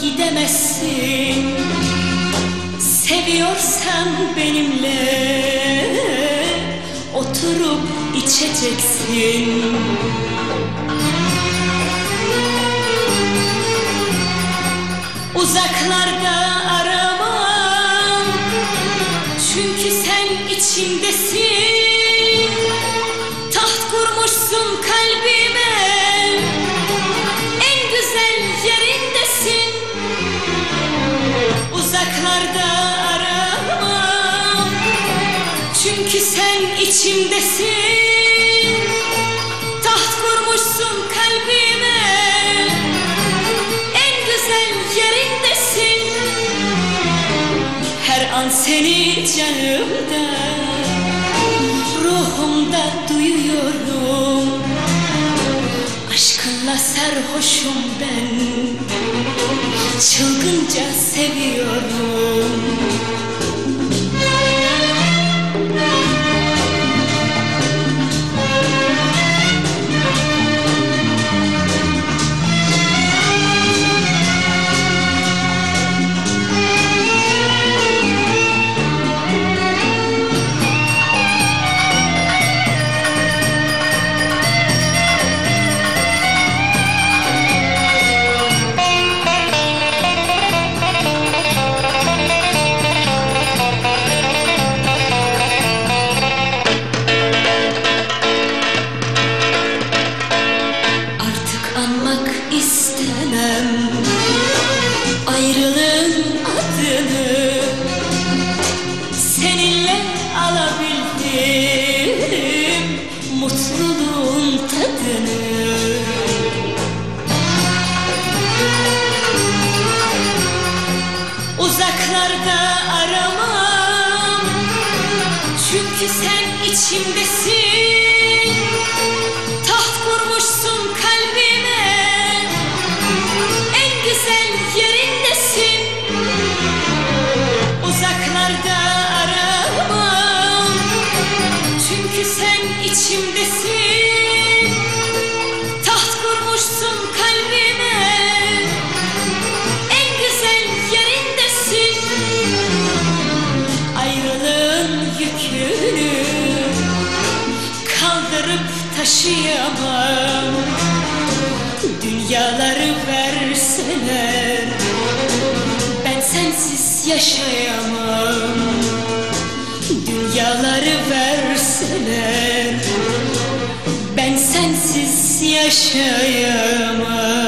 gidemezsin. Seviyorsan benimle Oturup içeceksin. Uzaklarda aramam. Çünkü sen içimdesin Çünkü sen içimdesin. Taht kurmuşsun kalbime. En güzel yerindesin. Her an seni canımda Ruhumda duyuyorum. Aşkınla sarhoşum ben. Çılgınca seviyorum Mutluluğun tadını. Uzaklarda aramam. Çünkü sen içimdesin içimdesin Taht kurmuşsun kalbime. En güzel yerindesin. Ayrılığın yükünü kaldırıp taşıyamam. Dünyaları verseler ben sensiz yaşayamam yaşayamam